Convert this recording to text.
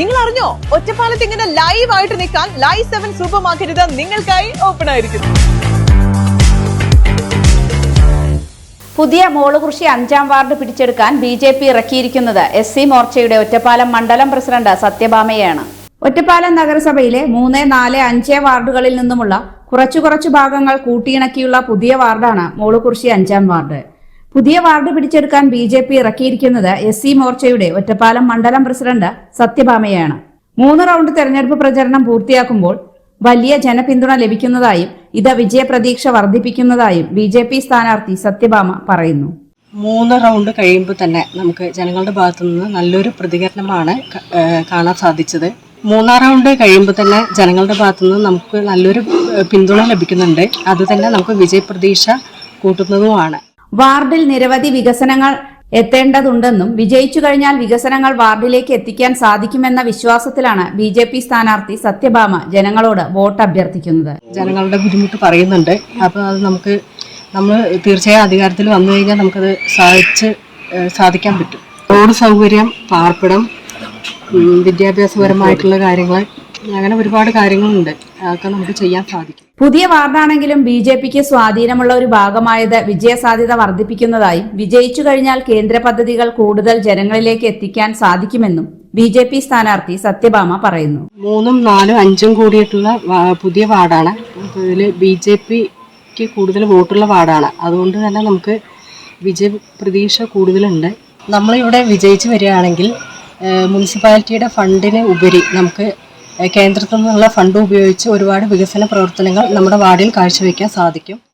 നിങ്ങൾ അറിഞ്ഞോ ഒറ്റപ്പാലത്ത് ഇങ്ങനെ ലൈവ് ആയിട്ട് നിൽക്കാൻ ലൈവ് സെവൻ സൂപ്പർ മാർക്കറ്റ് നിങ്ങൾക്കായി ഓപ്പൺ ആയിരിക്കുന്നു. പുതിയ മോളുകൃഷി അഞ്ചാം വാർഡ് പിടിച്ചെടുക്കാൻ ബി ജെ പി ഇറക്കിയിരിക്കുന്നത് എസ് സി മോർച്ചയുടെ ഒറ്റപ്പാലം മണ്ഡലം പ്രസിഡന്റ് സത്യഭാമയാണ്. ഒറ്റപ്പാലം നഗരസഭയിലെ മൂന്ന് നാല് അഞ്ച് വാർഡുകളിൽ നിന്നുമുള്ള കുറച്ചു കുറച്ചു ഭാഗങ്ങൾ കൂട്ടിയിണക്കിയുള്ള പുതിയ വാർഡാണ് മോളുകുറിശി അഞ്ചാം വാർഡ്. പുതിയ വാർഡ് പിടിച്ചെടുക്കാൻ ബി ജെ പി ഇറക്കിയിരിക്കുന്നത് എസ് സി മോർച്ചയുടെ ഒറ്റപ്പാലം മണ്ഡലം പ്രസിഡന്റ് സത്യഭാമയാണ്. മൂന്ന് റൗണ്ട് തെരഞ്ഞെടുപ്പ് പ്രചരണം പൂർത്തിയാക്കുമ്പോൾ വലിയ ജനപിന്തുണ ലഭിക്കുന്നതായും ഇത് വിജയപ്രതീക്ഷ വർദ്ധിപ്പിക്കുന്നതായും ബി ജെ പി സ്ഥാനാർത്ഥി സത്യഭാമ പറയുന്നു. മൂന്ന് റൗണ്ട് കഴിയുമ്പോൾ തന്നെ നമുക്ക് ജനങ്ങളുടെ ഭാഗത്തു നിന്ന് നല്ലൊരു പ്രതികരണമാണ് കാണാൻ സാധിച്ചത്. മൂന്നാം റൗണ്ട് കഴിയുമ്പോൾ തന്നെ ജനങ്ങളുടെ ഭാഗത്തു നിന്ന് നമുക്ക് നല്ലൊരു പിന്തുണ ലഭിക്കുന്നുണ്ട്. അത് തന്നെ നമുക്ക് വിജയപ്രതീക്ഷ കൂട്ടുന്നതുമാണ്. വാർഡിൽ നിരവധി വികസനങ്ങൾ എത്തേണ്ടതുണ്ടെന്നും വിജയിച്ചു കഴിഞ്ഞാൽ വികസനങ്ങൾ വാർഡിലേക്ക് എത്തിക്കാൻ സാധിക്കുമെന്ന വിശ്വാസത്തിലാണ് ബി ജെ പി സ്ഥാനാർത്ഥി സത്യഭാമ ജനങ്ങളോട് വോട്ട് അഭ്യർത്ഥിക്കുന്നത്. ജനങ്ങളുടെ ബുദ്ധിമുട്ട് പറയുന്നുണ്ട്. അപ്പോൾ അത് നമുക്ക് നമ്മൾ തീർച്ചയായും അധികാരത്തിൽ വന്നു കഴിഞ്ഞാൽ നമുക്കത് സാധിച്ച് സാധിക്കാൻ പറ്റും. റോഡ് സൗകര്യം പാർപ്പിടം വിദ്യാഭ്യാസപരമായിട്ടുള്ള കാര്യങ്ങൾ അങ്ങനെ ഒരുപാട് കാര്യങ്ങളുണ്ട്. അതൊക്കെ നമുക്ക് ചെയ്യാൻ സാധിക്കും. പുതിയ വാർഡാണെങ്കിലും ബി ജെ പിക്ക് സ്വാധീനമുള്ള ഒരു ഭാഗമായത് വിജയസാധ്യത വർദ്ധിപ്പിക്കുന്നതായും വിജയിച്ചു കഴിഞ്ഞാൽ കേന്ദ്ര പദ്ധതികൾ കൂടുതൽ ജനങ്ങളിലേക്ക് എത്തിക്കാൻ സാധിക്കുമെന്നും ബി ജെ പി സ്ഥാനാർത്ഥി സത്യഭാമ പറയുന്നു. മൂന്നും നാലും അഞ്ചും കൂടിയിട്ടുള്ള പുതിയ വാർഡാണ്. ഇതിൽ ബി ജെ പിക്ക് കൂടുതൽ വോട്ടുള്ള വാർഡാണ്. അതുകൊണ്ട് തന്നെ നമുക്ക് വിജയ പ്രതീക്ഷ കൂടുതലുണ്ട്. നമ്മളിവിടെ വിജയിച്ചു വരികയാണെങ്കിൽ മുനിസിപ്പാലിറ്റിയുടെ ഫണ്ടിന് ഉപരി നമുക്ക് കേന്ദ്രത്തിൽ നിന്നുള്ള ഫണ്ട് ഉപയോഗിച്ച് ഒരുപാട് വികസന പ്രവർത്തനങ്ങൾ നമ്മുടെ വാർഡിൽ കാഴ്ചവെക്കാൻ സാധിക്കും.